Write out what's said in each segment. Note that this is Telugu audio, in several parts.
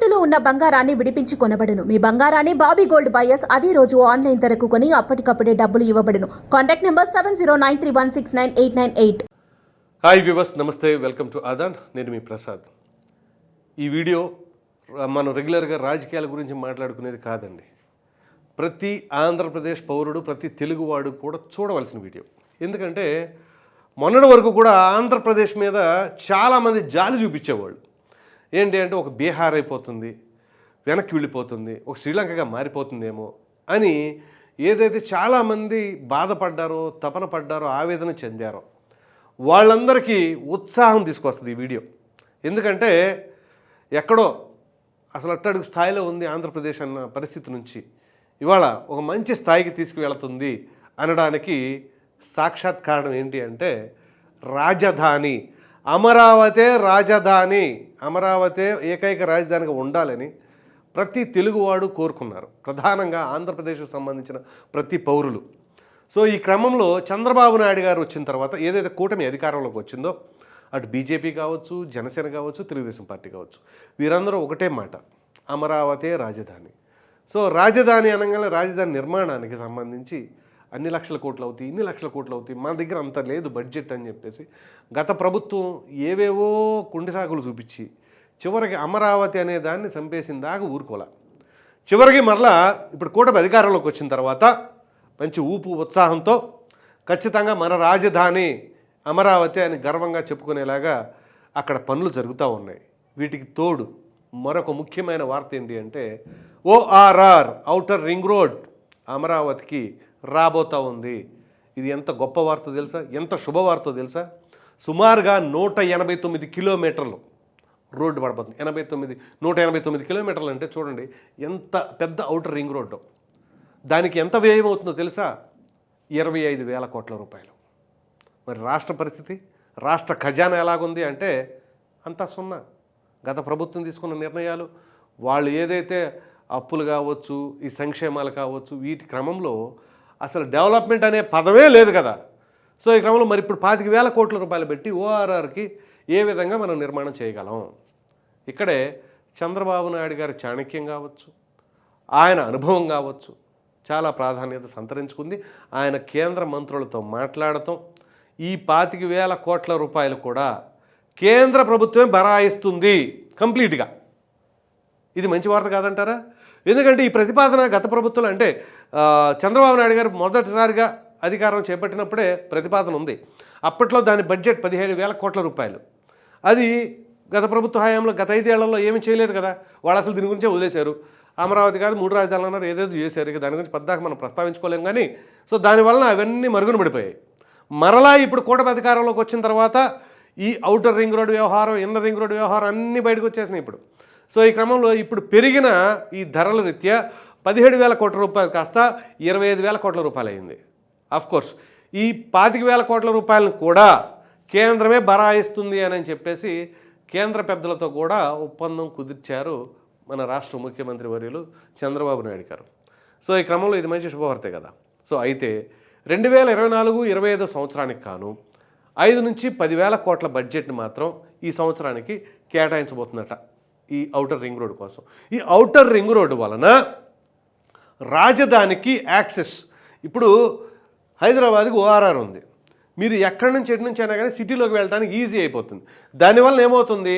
తాకట్టులో ఉన్న బంగారాన్ని విడిపించి కొనబడును. మీ బంగారాన్ని బాబీ గోల్డ్ బయర్స్ అదే రోజు ఆన్లైన్ ధరకు కొని అప్పటికప్పుడే డబ్బులు ఇవ్వబడును. Contact number seven zero nine three one six nine eight nine eight. Hi viewers నమస్తే. వెల్కమ్ టు ఆదాన్. నేను మీ ప్రసాద్. ఈ వీడియో మనం రెగ్యులర్గా రాజకీయాల గురించి మాట్లాడుకునేది కాదండి. ప్రతి ఆంధ్రప్రదేశ్ పౌరుడు ప్రతి తెలుగువాడు కూడా చూడవలసిన వీడియో. ఎందుకంటే మొన్నటి వరకు కూడా ఆంధ్రప్రదేశ్ మీద చాలామంది జాలి చూపించేవాళ్ళు. ఏంటి అంటే ఒక బీహార్ అయిపోతుంది వెనక్కి వెళ్ళిపోతుంది ఒక శ్రీలంకగా మారిపోతుందేమో అని ఏదైతే చాలామంది బాధపడ్డారో తపన పడ్డారో ఆవేదన చెందారో వాళ్ళందరికీ ఉత్సాహం తీసుకొస్తుంది ఈ వీడియో. ఎందుకంటే ఎక్కడో అసలు అట్టడుగు స్థాయిలో ఉంది ఆంధ్రప్రదేశ్ అన్న పరిస్థితి నుంచి. ఇవాళ ఒక మంచి స్థాయికి తీసుకువెళుతుంది అనడానికి సాక్షాత్ కారణం ఏంటి అంటే రాజధాని అమరావతే రాజధాని అమరావతే ఏకైక రాజధానిగా ఉండాలని ప్రతి తెలుగువాడు కోరుకున్నారు. ప్రధానంగా ఆంధ్రప్రదేశ్కు సంబంధించిన ప్రతి పౌరులు. సో ఈ క్రమంలో చంద్రబాబు నాయుడు గారు వచ్చిన తర్వాత ఏదైతే కూటమి అధికారంలోకి వచ్చిందో అటు బీజేపీ కావచ్చు జనసేన కావచ్చు తెలుగుదేశం పార్టీ కావచ్చు వీరందరూ ఒకటే మాట అమరావతే రాజధాని. సో రాజధాని అనగానే రాజధాని నిర్మాణానికి సంబంధించి అన్ని లక్షల కోట్లు అవుతాయి ఇన్ని లక్షల కోట్లు అవుతాయి మన దగ్గర అంత లేదు బడ్జెట్ అని చెప్పేసి గత ప్రభుత్వం ఏవేవో కుండి సాగులు చూపించి చివరికి అమరావతి అనే దాన్ని చంపేసిన దాకా ఊరుకోలే. చివరికి మరలా ఇప్పుడు కూటమి అధికారంలోకి వచ్చిన తర్వాత మంచి ఊపు ఉత్సాహంతో ఖచ్చితంగా మన రాజధాని అమరావతి అని గర్వంగా చెప్పుకునేలాగా అక్కడ పనులు జరుగుతూ ఉన్నాయి. వీటికి తోడు మరొక ముఖ్యమైన వార్త ఏంటి అంటే ఓఆర్ఆర్ ఔటర్ రింగ్ రోడ్ అమరావతికి రాబోతా ఉంది. ఇది ఎంత గొప్ప వార్త తెలుసా? ఎంత శుభవార్త తెలుసా? సుమారుగా నూట ఎనభై తొమ్మిది కిలోమీటర్లు రోడ్డు పడబోతుంది ఎనభై తొమ్మిది నూట ఎనభై తొమ్మిది కిలోమీటర్లు అంటే చూడండి ఎంత పెద్ద ఔటర్ రింగ్ రోడ్డు. దానికి ఎంత వ్యయం అవుతుందో తెలుసా? ఇరవై ఐదు వేల కోట్ల రూపాయలు. మరి రాష్ట్ర పరిస్థితి? రాష్ట్ర ఖజానా ఎలాగుంది అంటే అంతా సున్నా. గత ప్రభుత్వం తీసుకున్న నిర్ణయాలు వాళ్ళు ఏదైతే అప్పులు కావచ్చు ఈ సంక్షేమాలు కావచ్చు వీటి క్రమంలో అసలు డెవలప్మెంట్ అనే పదమే లేదు కదా. సో ఈ క్రమంలో మరి ఇప్పుడు పాతిక వేల కోట్ల రూపాయలు పెట్టి ఓఆర్ఆర్కి ఏ విధంగా మనం నిర్మాణం చేయగలం? ఇక్కడే చంద్రబాబు నాయుడు గారి చాణక్యం కావచ్చు ఆయన అనుభవం కావచ్చు చాలా ప్రాధాన్యత సంతరించుకుంది. ఆయన కేంద్ర మంత్రులతో మాట్లాడటం ఈ పాతిక వేల కోట్ల రూపాయలు కూడా కేంద్ర ప్రభుత్వమే బరాయిస్తుంది కంప్లీట్గా. ఇది మంచి వార్త కాదంటారా? ఎందుకంటే ఈ ప్రతిపాదన గత ప్రభుత్వం అంటే చంద్రబాబు నాయుడు గారు మొదటిసారిగా అధికారం చేపట్టినప్పుడే ప్రతిపాదన ఉంది. అప్పట్లో దాని బడ్జెట్ పదిహేడు వేల కోట్ల రూపాయలు. అది గత ప్రభుత్వ హయాంలో గత ఐదేళ్ళలో ఏమీ చేయలేదు కదా. వాళ్ళు అసలు దీని గురించే వదిలేశారు. అమరావతి కాదు మూడు రాజధానులు అన్నారు ఏదేదో చేశారు. ఇక దాని గురించి పెద్దాక మనం ప్రస్తావించుకోలేం కానీ సో దానివలన అవన్నీ మరుగున పడిపోయాయి. మరలా ఇప్పుడు కూటమి అధికారంలోకి వచ్చిన తర్వాత ఈ అవుటర్ రింగ్ రోడ్ వ్యవహారం ఇన్నర్ రింగ్ రోడ్ వ్యవహారం అన్నీ బయటకు వచ్చేసినాయి ఇప్పుడు. సో ఈ క్రమంలో ఇప్పుడు పెరిగిన ఈ ధరల రీత్యా పదిహేడు వేల కోట్ల రూపాయలు కాస్త ఇరవై ఐదు వేల కోట్ల రూపాయలు అయింది కోర్స్ ఈ పాతిక వేల కోట్ల రూపాయలను కూడా కేంద్రమే బరాయిస్తుంది అని చెప్పేసి కేంద్ర పెద్దలతో కూడా ఒప్పందం కుదిర్చారు మన రాష్ట్ర ముఖ్యమంత్రి వర్యులు చంద్రబాబు నాయుడు గారు. సో ఈ క్రమంలో ఇది మంచి శుభవార్తే కదా. సో అయితే రెండు వేల ఇరవై నాలుగు ఇరవై ఐదో సంవత్సరానికి కాను ఐదు నుంచి పదివేల కోట్ల బడ్జెట్ని మాత్రం ఈ సంవత్సరానికి కేటాయించబోతుందట ఈ ఔటర్ రింగ్ రోడ్ కోసం. ఈ ఔటర్ రింగ్ రోడ్డు వలన రాజధానికి యాక్సెస్. ఇప్పుడు హైదరాబాద్కి ఓఆర్ఆర్ ఉంది. మీరు ఎక్కడి నుంచి ఎటు నుంచి అయినా కానీ సిటీలోకి వెళ్ళడానికి ఈజీ అయిపోతుంది. దానివల్ల ఏమవుతుంది?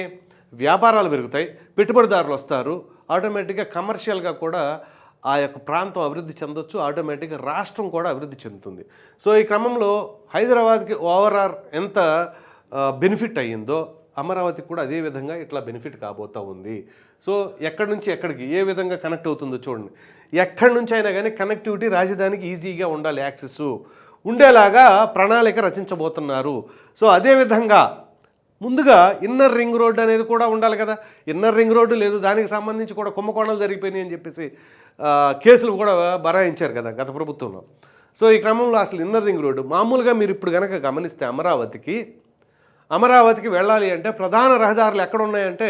వ్యాపారాలు పెరుగుతాయి పెట్టుబడిదారులు వస్తారు. ఆటోమేటిక్గా కమర్షియల్గా కూడా ఆ యొక్క ప్రాంతం అభివృద్ధి చెందొచ్చు ఆటోమేటిక్గా రాష్ట్రం కూడా అభివృద్ధి చెందుతుంది. సో ఈ క్రమంలో హైదరాబాద్కి ఓవరాల్ ఎంత బెనిఫిట్ అయ్యిందో అమరావతికి కూడా అదే విధంగా ఇట్లా బెనిఫిట్ కాబోతూ ఉంది. సో ఎక్కడి నుంచి ఎక్కడికి ఏ విధంగా కనెక్ట్ అవుతుందో చూడండి. ఎక్కడి నుంచి అయినా కానీ కనెక్టివిటీ రాజధానికి ఈజీగా ఉండాలి యాక్సెస్ ఉండేలాగా ప్రణాళిక రచించబోతున్నారు. సో అదేవిధంగా ముందుగా ఇన్నర్ రింగ్ రోడ్డు అనేది కూడా ఉండాలి కదా. ఇన్నర్ రింగ్ రోడ్డు లేదు దానికి సంబంధించి కూడా కుంభకోణాలు జరిగిపోయినాయి అని చెప్పేసి కేసులు కూడా బరాయించారు కదా గత ప్రభుత్వంలో. సో ఈ క్రమంలో అసలు ఇన్నర్ రింగ్ రోడ్డు మామూలుగా మీరు ఇప్పుడు కనుక గమనిస్తే అమరావతికి అమరావతికి వెళ్ళాలి అంటే ప్రధాన రహదారులు ఎక్కడ ఉన్నాయంటే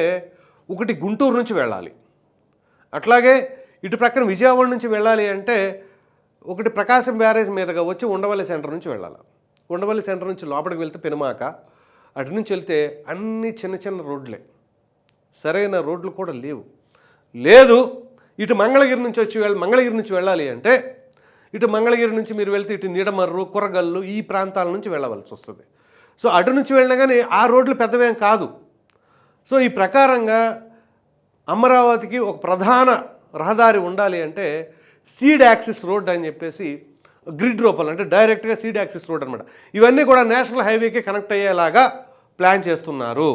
ఒకటి గుంటూరు నుంచి వెళ్ళాలి. అట్లాగే ఇటు ప్రక్కన విజయవాడ నుంచి వెళ్ళాలి అంటే ఒకటి ప్రకాశం బ్యారేజ్ మీదుగా వచ్చి ఉండవల్లి సెంటర్ నుంచి వెళ్ళాలి. ఉండవల్లి సెంటర్ నుంచి లోపలికి వెళ్తే పెనుమాక అటు నుంచి వెళ్తే అన్ని చిన్న చిన్న రోడ్లే. సరైన రోడ్లు కూడా లేవు. లేదు ఇటు మంగళగిరి నుంచి వచ్చి వెళ్ళి మంగళగిరి నుంచి వెళ్ళాలి అంటే ఇటు మంగళగిరి నుంచి మీరు వెళ్తే ఇటు నీడమర్రు కురగల్లు ఈ ప్రాంతాల నుంచి వెళ్ళవలసి వస్తుంది. సో అటు నుంచి వెళ్ళినా కానీ ఆ రోడ్లు పెద్దవేం కాదు. సో ఈ ప్రకారంగా అమరావతికి ఒక ప్రధాన రహదారి ఉండాలి అంటే సీడ్ యాక్సిస్ రోడ్ అని చెప్పేసి గ్రిడ్ రూపంలో అంటే డైరెక్ట్గా సీడ్ యాక్సిస్ రోడ్ అనమాట ఇవన్నీ కూడా నేషనల్ హైవేకి కనెక్ట్ అయ్యేలాగా ప్లాన్ చేస్తున్నారు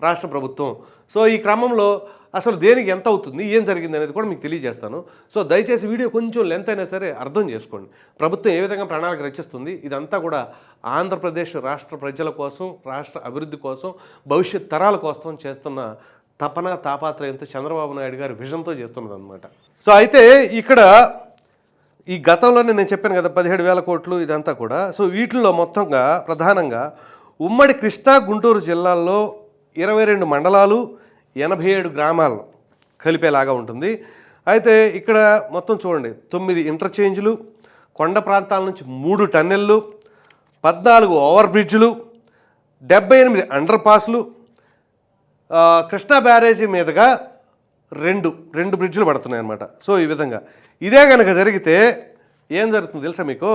రాష్ట్ర ప్రభుత్వం. సో ఈ క్రమంలో అసలు దేనికి ఎంత అవుతుంది ఏం జరిగింది అనేది కూడా మీకు తెలియజేస్తాను. సో దయచేసి వీడియో కొంచెం లెంత్ అయినా సరే అర్థం చేసుకోండి. ప్రభుత్వం ఏ విధంగా ప్రణాళిక రచిస్తుంది ఇదంతా కూడా ఆంధ్రప్రదేశ్ రాష్ట్ర ప్రజల కోసం రాష్ట్ర అభివృద్ధి కోసం భవిష్యత్ తరాల కోసం చేస్తున్న తపన తాపాత్రయంతో చంద్రబాబు నాయుడు గారి విజన్తో చేస్తున్నది అనమాట సో అయితే ఇక్కడ ఈ గతంలోనే నేను చెప్పాను కదా పదిహేడు వేల కోట్లు ఇదంతా కూడా. సో వీటిల్లో మొత్తంగా ప్రధానంగా ఉమ్మడి కృష్ణా గుంటూరు జిల్లాల్లో ఇరవై రెండు మండలాలు ఎనభై ఏడు గ్రామాలను కలిపేలాగా ఉంటుంది. అయితే ఇక్కడ మొత్తం చూడండి తొమ్మిది ఇంటర్చేంజ్లు కొండ ప్రాంతాల నుంచి మూడు టన్నెళ్ళు పద్నాలుగు ఓవర్ బ్రిడ్జ్లు డెబ్బై ఎనిమిది అండర్ పాస్లు కృష్ణా బ్యారేజీ మీదుగా రెండు రెండు బ్రిడ్జ్లు పడుతున్నాయి అన్నమాట సో ఈ విధంగా. ఇదే కనుక జరిగితే ఏం జరుగుతుంది తెలుసా మీకు?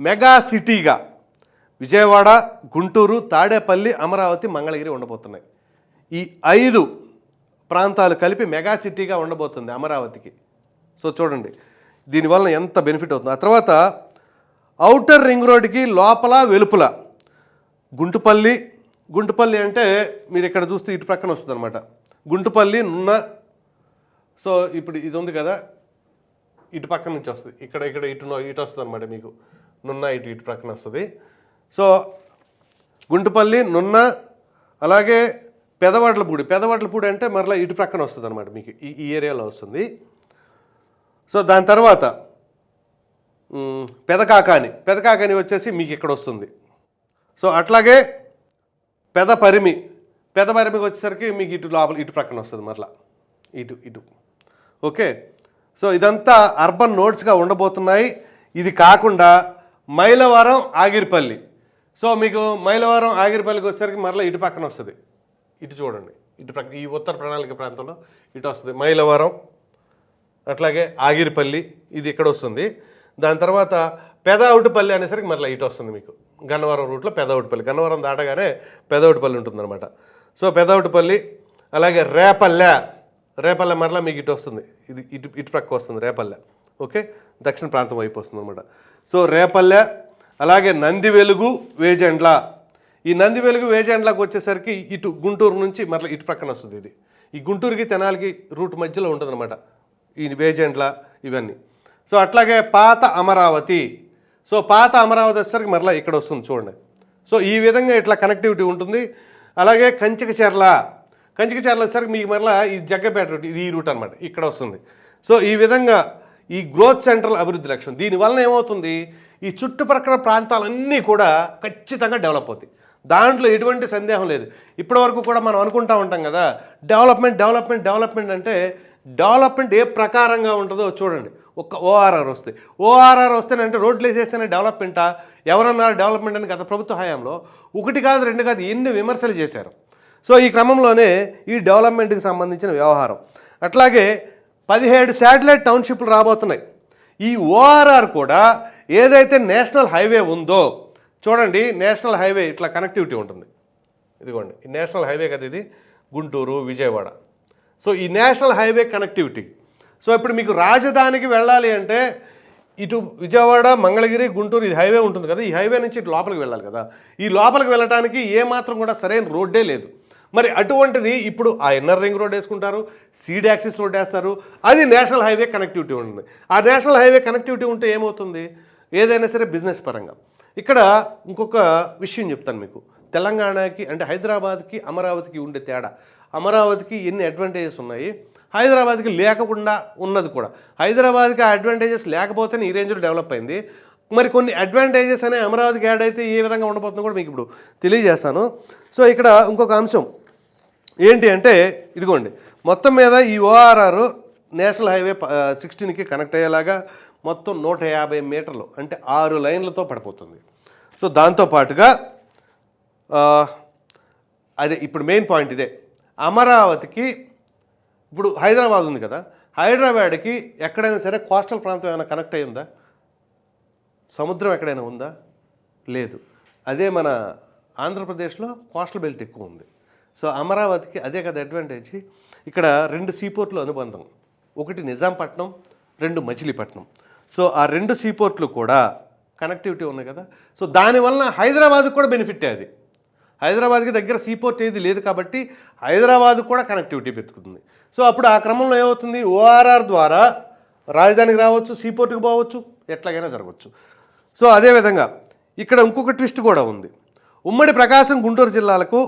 మెగా సిటీగా విజయవాడ గుంటూరు తాడేపల్లి అమరావతి మంగళగిరి ఉండబోతున్నాయి. ఈ ఐదు ప్రాంతాలు కలిపి మెగా సిటీగా ఉండబోతుంది అమరావతికి. సో చూడండి దీనివల్ల ఎంత బెనిఫిట్ అవుతుంది. ఆ తర్వాత అవుటర్ రింగ్ రోడ్కి లోపల వెలుపల గుంటుపల్లి గుంటుపల్లి అంటే మీరు ఇక్కడ చూస్తే ఇటు ప్రక్కన వస్తుంది అనమాట గుంటుపల్లి నున్న సో ఇప్పుడు ఇది ఉంది కదా ఇటు పక్కన నుంచి వస్తుంది. ఇక్కడ ఇక్కడ ఇటు ఇటు వస్తుంది అనమాట మీకు. నున్న ఇటు ఇటు ప్రక్కన వస్తుంది. సో గుంటుపల్లి నున్న అలాగే పెదవాడ్లపూడి పెదవాడ్లపూడి అంటే మరలా ఇటు ప్రక్కన వస్తుంది అనమాట మీకు ఈ ఈ ఏరియాలో వస్తుంది. సో దాని తర్వాత పెదకాకాని పెదకాకాని వచ్చేసి మీకు ఇక్కడ వస్తుంది. సో అట్లాగే పెద పరిమి పెద పరిమికి వచ్చేసరికి మీకు ఇటు లోపల ఇటు ప్రక్కన వస్తుంది మరలా ఇటు ఇటు. ఓకే? సో ఇదంతా అర్బన్ నోడ్స్గా ఉండబోతున్నాయి. ఇది కాకుండా మైలవరం ఆగిరిపల్లి. సో మీకు మైలవరం ఆగిరిపల్లికి వచ్చేసరికి మరలా ఇటు పక్కన వస్తుంది. ఇటు చూడండి. ఇటు ప్రక్క ఈ ఉత్తర ప్రణాళిక ప్రాంతంలో ఇటు వస్తుంది. మైలవరం అట్లాగే ఆగిరిపల్లి ఇది ఇక్కడ వస్తుంది. దాని తర్వాత పెదవుటిపల్లి అనేసరికి మరలా ఇటు వస్తుంది మీకు. గన్నవరం రూట్లో పెదవుటిపల్లి. గన్నవరం దాటగానే పెదవుటిపల్లి ఉంటుందన్నమాట. సో పెదవుటిపల్లి అలాగే రేపల్లె. రేపల్లె మరలా మీకు ఇటు వస్తుంది. ఇది ఇటు ఇటు ప్రక్క వస్తుంది రేపల్లె. ఓకే? దక్షిణ ప్రాంతం వైపు వస్తుంది అనమాట సో రేపల్లె అలాగే నంది వెలుగు వేజెండ్ల. ఈ నంది వెలుగు వేజెండ్లకు వచ్చేసరికి ఇటు గుంటూరు నుంచి మరలా ఇటు ప్రక్కన వస్తుంది ఇది. ఈ గుంటూరుకి తెనాలికి రూట్ మధ్యలో ఉంటుందన్నమాట. ఈ వేజెండ్ల ఇవన్నీ. సో అట్లాగే పాత అమరావతి. సో పాత అమరావతి వచ్చేసరికి మరలా ఇక్కడ వస్తుంది చూడండి. సో ఈ విధంగా ఇట్లా కనెక్టివిటీ ఉంటుంది. అలాగే కంచికచెర్ల కంచికచెర్ల వచ్చేసరికి మీకు మరలా ఈ జగ్గపేట రూట్ ఇది ఈ రూట్ అనమాట ఇక్కడ వస్తుంది. సో ఈ విధంగా ఈ గ్రోత్ సెంట్రల్ అభివృద్ధి లక్ష్యం. దీనివలన ఏమవుతుంది? ఈ చుట్టుప్రక్కల ప్రాంతాలన్నీ కూడా ఖచ్చితంగా డెవలప్ అవుతాయి. దాంట్లో ఎటువంటి సందేహం లేదు. ఇప్పటివరకు కూడా మనం అనుకుంటా ఉంటాం కదా డెవలప్మెంట్ డెవలప్మెంట్ డెవలప్మెంట్ అంటే డెవలప్మెంట్ ఏ ప్రకారంగా ఉంటుందో చూడండి. ఒక ఓఆర్ఆర్ వస్తే. ఓఆర్ఆర్ వస్తేనంటే రోడ్లు వేసేస్తేనే డెవలప్మెంటా ఎవరన్నారు డెవలప్మెంట్ అని గత ప్రభుత్వ హయాంలో? ఒకటి కాదు రెండు కాదు ఎన్ని విమర్శలు చేశారు? సో ఈ క్రమంలోనే ఈ డెవలప్మెంట్కి సంబంధించిన వ్యవహారం. అట్లాగే పదిహేడు శాటిలైట్ టౌన్షిప్లు రాబోతున్నాయి. ఈ ఓఆర్ఆర్ కూడా ఏదైతే నేషనల్ హైవే ఉందో చూడండి నేషనల్ హైవే ఇట్లా కనెక్టివిటీ ఉంటుంది. ఇదిగోండి ఈ నేషనల్ హైవే కదా ఇది? గుంటూరు విజయవాడ. సో ఈ నేషనల్ హైవే కనెక్టివిటీ. సో ఇప్పుడు మీకు రాజధానికి వెళ్ళాలి అంటే ఇటు విజయవాడ మంగళగిరి గుంటూరు ఇది హైవే ఉంటుంది కదా? ఈ హైవే నుంచి ఇటు లోపలికి వెళ్ళాలి కదా? ఈ లోపలికి వెళ్ళడానికి ఏమాత్రం కూడా సరైన రోడ్డే లేదు. మరి అటువంటిది ఇప్పుడు ఆ ఇన్నర్ రింగ్ రోడ్ వేసుకుంటారు సీడ్ యాక్సిస్ రోడ్ వేస్తారు అది నేషనల్ హైవే కనెక్టివిటీ ఉంటుంది. ఆ నేషనల్ హైవే కనెక్టివిటీ ఉంటే ఏమవుతుంది? ఏదైనా సరే బిజినెస్ పరంగా. ఇక్కడ ఇంకొక విషయం చెప్తాను మీకు. తెలంగాణకి అంటే హైదరాబాద్కి అమరావతికి ఉండే తేడా. అమరావతికి ఎన్ని అడ్వాంటేజెస్ ఉన్నాయి? హైదరాబాద్కి లేకుండా ఉన్నది కూడా. హైదరాబాద్కి ఆ అడ్వాంటేజెస్ లేకపోతేనే ఈ రేంజ్లో డెవలప్ అయింది. మరి కొన్ని అడ్వాంటేజెస్ అనే అమరావతికి యాడ్ అయితే ఏ విధంగా ఉండబోతుందో కూడా మీకు ఇప్పుడు తెలియజేస్తాను. సో ఇక్కడ ఇంకొక అంశం. ఏంటి అంటే ఇదిగోండి. మొత్తం మీద ఈ ఓఆర్ఆర్ నేషనల్ హైవే సిక్స్టీన్కి కనెక్ట్ అయ్యేలాగా మొత్తం నూట యాభై మీటర్లు అంటే ఆరు లైన్లతో పడిపోతుంది. సో దాంతో పాటుగా అదే ఇప్పుడు మెయిన్ పాయింట్ ఇదే. అమరావతికి ఇప్పుడు హైదరాబాద్ ఉంది కదా హైదరాబాద్కి ఎక్కడైనా సరే కోస్టల్ ప్రాంతం ఏమైనా కనెక్ట్ అయ్యిందా సముద్రం ఎక్కడైనా ఉందా? లేదు. అదే మన ఆంధ్రప్రదేశ్లో కోస్టల్ బెల్ట్ ఎక్కువ ఉంది. సో అమరావతికి అదే కదా అడ్వాంటేజ్ ఇక్కడ రెండు సీపోర్ట్లు అనుబంధం. ఒకటి నిజాంపట్నం రెండు మచిలీపట్నం. సో ఆ రెండు సీపోర్ట్లు కూడా కనెక్టివిటీ ఉన్నాయి కదా. సో దానివల్ల హైదరాబాద్కి కూడా బెనిఫిట్ అది. హైదరాబాద్కి దగ్గర సీపోర్ట్ ఏది లేదు కాబట్టి హైదరాబాద్ కూడా కనెక్టివిటీ పెట్టుకుంది సో అప్పుడు ఆ క్రమంలో ఏమవుతుంది? ఓఆర్ఆర్ ద్వారా రాజధానికి రావచ్చు సీపోర్ట్కి పోవచ్చు ఎట్లాగైనా జరగవచ్చు. సో అదేవిధంగా ఇక్కడ ఇంకొక ట్విస్ట్ కూడా ఉంది. ఉమ్మడి ప్రకాశం గుంటూరు జిల్లాలకు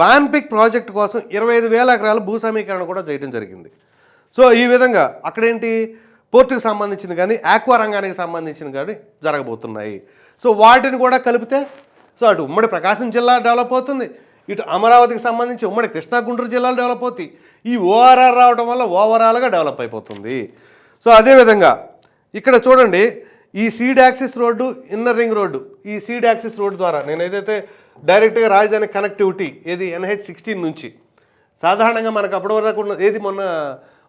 వాన్పిక్ ప్రాజెక్ట్ కోసం ఇరవై ఐదు వేల ఎకరాల భూ సమీకరణ కూడా చేయడం జరిగింది. సో ఈ విధంగా అక్కడేంటి? పోర్టుకు సంబంధించిన కానీ ఆక్వా రంగానికి సంబంధించిన కానీ జరగబోతున్నాయి. సో వాటిని కూడా కలిపితే సో అటు ఉమ్మడి ప్రకాశం జిల్లా డెవలప్ అవుతుంది. ఇటు అమరావతికి సంబంధించి ఉమ్మడి కృష్ణా గుంటూరు జిల్లాలు డెవలప్ అవుతాయి. ఈ ఓఆర్ఆర్ రావడం వల్ల ఓవరాల్గా డెవలప్ అయిపోతుంది. సో అదేవిధంగా ఇక్కడ చూడండి ఈ seed axis road inner ring road ఈ సీడ్ యాక్సిస్ రోడ్డు ద్వారా నేను ఏదైతే డైరెక్ట్గా రాజధాని కనెక్టివిటీ ఏది ఎన్హెచ్ సిక్స్టీన్ నుంచి. సాధారణంగా మనకు అప్పటి వరకు ఉన్న ఏది మొన్న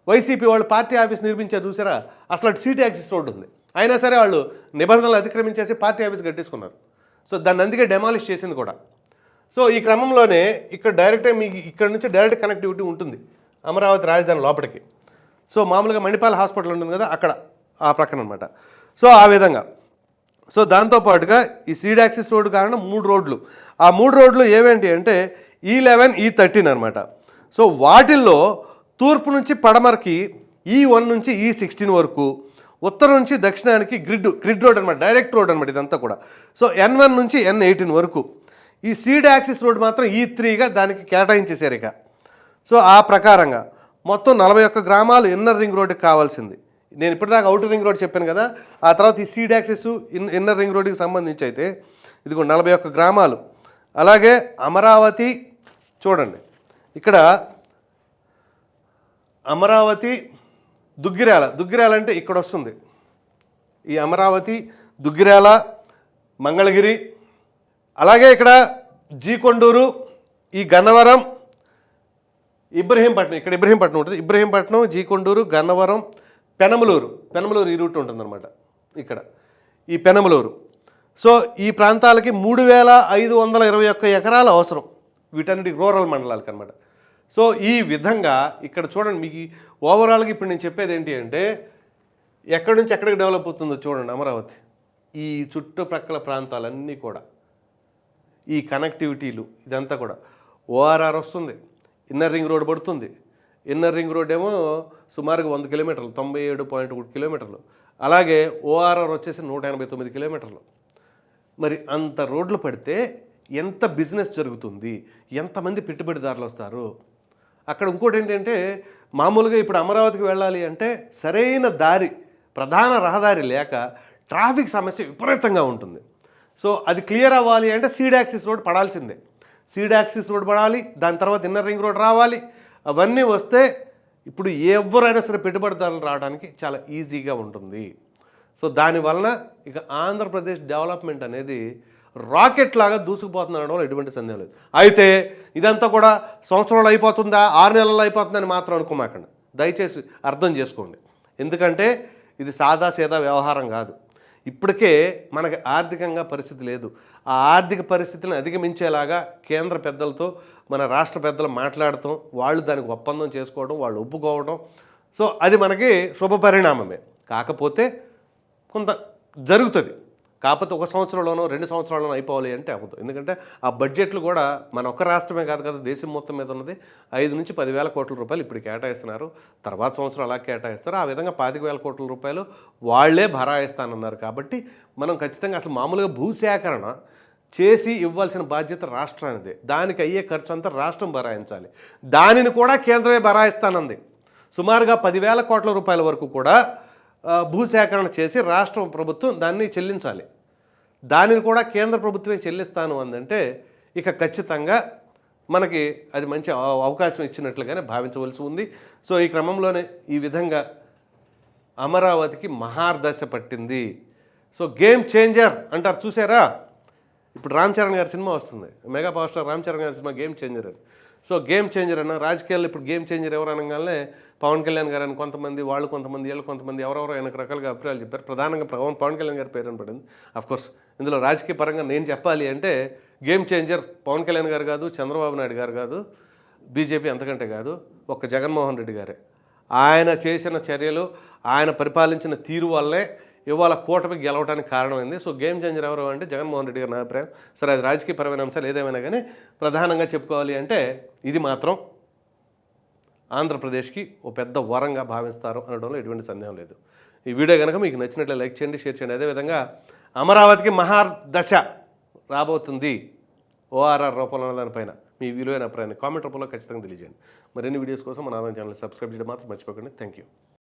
వైసీపీ వాళ్ళు పార్టీ ఆఫీస్ నిర్మించారు చూసారా? అసలు అటు సీట్ యాక్సిస్ రోడ్డు ఉంది. అయినా సరే వాళ్ళు నిబంధనలు అతిక్రమించేసి పార్టీ ఆఫీస్ కట్టేసుకున్నారు. సో దాన్ని అందుకే డెమాలిష్ చేసింది కూడా. సో ఈ క్రమంలోనే ఇక్కడ డైరెక్టే మీకు ఇక్కడ నుంచి డైరెక్ట్ కనెక్టివిటీ ఉంటుంది. అమరావతి రాజధాని లోపలికి. సో మామూలుగా మణిపాల్ హాస్పిటల్ ఉంటుంది కదా అక్కడ ఆ ప్రక్కన అనమాట సో ఆ విధంగా. సో దాంతోపాటుగా ఈ సీడ్ యాక్సిస్ రోడ్డు కారణం మూడు రోడ్లు. ఆ మూడు రోడ్లు ఏవేంటి అంటే ఈ లెవెన్ ఈ థర్టీన్ అనమాట సో వాటిల్లో తూర్పు నుంచి పడమరకి ఈ వన్ నుంచి ఈ సిక్స్టీన్ వరకు ఉత్తరం నుంచి దక్షిణానికి గ్రిడ్ గ్రిడ్ రోడ్ అనమాట డైరెక్ట్ రోడ్ అనమాట ఇదంతా కూడా. సో ఎన్ వన్ నుంచి ఎన్ ఎయిటీన్ వరకు. ఈ సీడ్ యాక్సిస్ రోడ్ మాత్రం ఈ త్రీగా దానికి కేటాయించేశారు ఇక. సో ఆ ప్రకారంగా మొత్తం నలభై ఒక్క గ్రామాలు ఇన్నర్ రింగ్ రోడ్డుకి కావాల్సింది. నేను ఇప్పటిదాకా అవుటర్ రింగ్ రోడ్ చెప్పాను కదా ఆ తర్వాత ఈ seed access in inner ring రోడ్డుకి సంబంధించి అయితే ఇదిగో నలభై ఒక్క గ్రామాలు. అలాగే అమరావతి చూడండి ఇక్కడ అమరావతి దుగ్గిరాల దుగ్గిరాల అంటే ఇక్కడ వస్తుంది ఈ అమరావతి దుగ్గిరాల మంగళగిరి అలాగే ఇక్కడ జీకొండూరు ఈ గన్నవరం ఇబ్రహీంపట్నం ఇక్కడ ఇబ్రహీంపట్నం ఉంటుంది. ఇబ్రహీంపట్నం జీకొండూరు గన్నవరం పెనమలూరు. పెనమలూరు ఈ రూట్ ఉంటుందన్నమాట ఇక్కడ. ఈ పెనమలూరు. సో ఈ ప్రాంతాలకి మూడు వేల ఐదు వందల ఇరవై ఒక్క ఎకరాలు అవసరం. వీటన్నిటి రూరల్ మండలాలకి అనమాట సో ఈ విధంగా ఇక్కడ చూడండి మీకు ఓవరాల్గా ఇప్పుడు నేను చెప్పేది ఏంటి అంటే ఎక్కడి నుంచి ఎక్కడికి డెవలప్ అవుతుందో చూడండి అమరావతి. ఈ చుట్టుప్రక్కల ప్రాంతాలన్నీ కూడా. ఈ కనెక్టివిటీలు ఇదంతా కూడా. ఓఆర్ఆర్ వస్తుంది. ఇన్నర్ రింగ్ రోడ్ పడుతుంది. ఇన్నర్ రింగ్ రోడ్ ఏమో సుమారుగా వంద కిలోమీటర్లు తొంభై ఏడు పాయింట్ ఒకటి కిలోమీటర్లు. అలాగే ఓఆర్ఆర్ వచ్చేసి నూట ఎనభై తొమ్మిది కిలోమీటర్లు. మరి అంత రోడ్లు పడితే ఎంత బిజినెస్ జరుగుతుంది? ఎంతమంది పెట్టుబడిదారులు వస్తారు? అక్కడ ఇంకోటి ఏంటంటే మామూలుగా ఇప్పుడు అమరావతికి వెళ్ళాలి అంటే సరైన దారి ప్రధాన రహదారి లేక ట్రాఫిక్ సమస్య విపరీతంగా ఉంటుంది. సో అది క్లియర్ అవ్వాలి అంటే సీడ్ యాక్సిస్ రోడ్ పడాల్సిందే. సీడ్ యాక్సిస్ రోడ్ పడాలి దాని తర్వాత ఇన్నర్ రింగ్ రోడ్ రావాలి. అవన్నీ వస్తే ఇప్పుడు ఎవరైనా సరే పెట్టుబడిదారులు రావడానికి చాలా ఈజీగా ఉంటుంది. సో దానివలన ఇక ఆంధ్రప్రదేశ్ డెవలప్మెంట్ అనేది రాకెట్ లాగా దూసుకుపోతుందనడంలో ఎటువంటి సందేహం లేదు. అయితే ఇదంతా కూడా సంవత్సరంలో అయిపోతుందా? ఆరు నెలలు అయిపోతుందని మాత్రం అనుకోమాకండి. దయచేసి అర్థం చేసుకోండి. ఎందుకంటే ఇది సాదా సీదా వ్యవహారం కాదు. ఇప్పటికే మనకి ఆర్థికంగా పరిస్థితి లేదు. ఆ ఆర్థిక పరిస్థితిని అధిగమించేలాగా కేంద్ర పెద్దలతో మన రాష్ట్ర పెద్దలు మాట్లాడటం వాళ్ళు దానికి ఒప్పందం చేసుకోవడం వాళ్ళు ఒప్పుకోవడం. సో అది మనకి శుభ పరిణామమే కాకపోతే కొంత జరుగుతుంది. కాకపోతే ఒక సంవత్సరంలోనో రెండు సంవత్సరాల్లోనో అయిపోవాలి అంటే అవ్వదు ఎందుకంటే ఆ బడ్జెట్లు కూడా మన ఒక్క రాష్ట్రమే కాదు కదా దేశం మొత్తం మీద ఉన్నది. ఐదు నుంచి పదివేల కోట్ల రూపాయలు ఇప్పుడు కేటాయిస్తున్నారు. తర్వాత సంవత్సరం అలా కేటాయిస్తారు. ఆ విధంగా పాతిక వేల కోట్ల రూపాయలు వాళ్ళే భరాయిస్తానన్నారు కాబట్టి మనం ఖచ్చితంగా అసలు మామూలుగా భూసేకరణ చేసి ఇవ్వాల్సిన బాధ్యత రాష్ట్రానిదే. దానికి అయ్యే ఖర్చు అంతా రాష్ట్రం భరాయించాలి. దానిని కూడా కేంద్రమే భరాయిస్తానంది సుమారుగా పదివేల కోట్ల రూపాయల వరకు కూడా భూసేకరణ చేసి రాష్ట్ర ప్రభుత్వం దాన్ని చెల్లించాలి. దానిని కూడా కేంద్ర ప్రభుత్వమే చెల్లిస్తాను అందంటే ఇక ఖచ్చితంగా మనకి అది మంచి అవ- అవకాశం ఇచ్చినట్లుగానే భావించవలసి ఉంది. సో ఈ క్రమంలోనే ఈ విధంగా అమరావతికి మహార్దశ పట్టింది. సో గేమ్ చేంజర్ అంటారు చూసారా? ఇప్పుడు రామ్ చరణ్ గారి సినిమా వస్తుంది. Mega power star Ram Charan గారి సినిమా గేమ్ చేంజర్ అని. సో గేమ్ చేంజర్ అన్న రాజకీయాల్లో ఇప్పుడు గేమ్ చేంజర్ ఎవరు అనగానే పవన్ కళ్యాణ్ గారు అని కొంతమంది వాళ్ళు కొంతమంది వీళ్ళు కొంతమంది ఎవరెవరో ఆయనకు రకాలుగా అభిప్రాయాలు చెప్పారు. ప్రధానంగా పవన్ పవన్ కళ్యాణ్ గారి పేరు అనబడింది అఫ్కోర్స్ ఇందులో రాజకీయ పరంగా నేను చెప్పాలి అంటే గేమ్ చేంజర్ పవన్ కళ్యాణ్ గారు కాదు చంద్రబాబు నాయుడు గారు కాదు బీజేపీ అంతకంటే కాదు ఒక్క జగన్మోహన్ రెడ్డి గారే. ఆయన చేసిన చర్యలు ఆయన పరిపాలించిన తీరు వల్లే ఇవాళ కూటమి గెలవడానికి కారణమైంది. సో గేమ్ చేంజర్ ఎవరు అంటే జగన్మోహన్ రెడ్డి గారి నా అభిప్రాయం. సరే అది రాజకీయపరమైన అంశాలు ఏదేమైనా కానీ ప్రధానంగా చెప్పుకోవాలి అంటే ఇది మాత్రం ఆంధ్రప్రదేశ్కి ఓ పెద్ద వరంగా భావిస్తారు అనడంలో ఎటువంటి సందేహం లేదు. ఈ వీడియో కనుక మీకు నచ్చినట్లే లైక్ చేయండి షేర్ చేయండి. అదేవిధంగా అమరావతికి మహాదశ రాబోతుంది ఓఆర్ఆర్ రూపంలో దానిపైన మీ విలువైన అభిప్రాయాన్ని కామెంట్ రూపంలో ఖచ్చితంగా తెలియజేయండి. మరిన్ని వీడియోస్ కోసం మన ఆదాయం ఛానల్ సబ్స్క్రైబ్ చేయడం మాత్రం మర్చిపోకండి. Thank you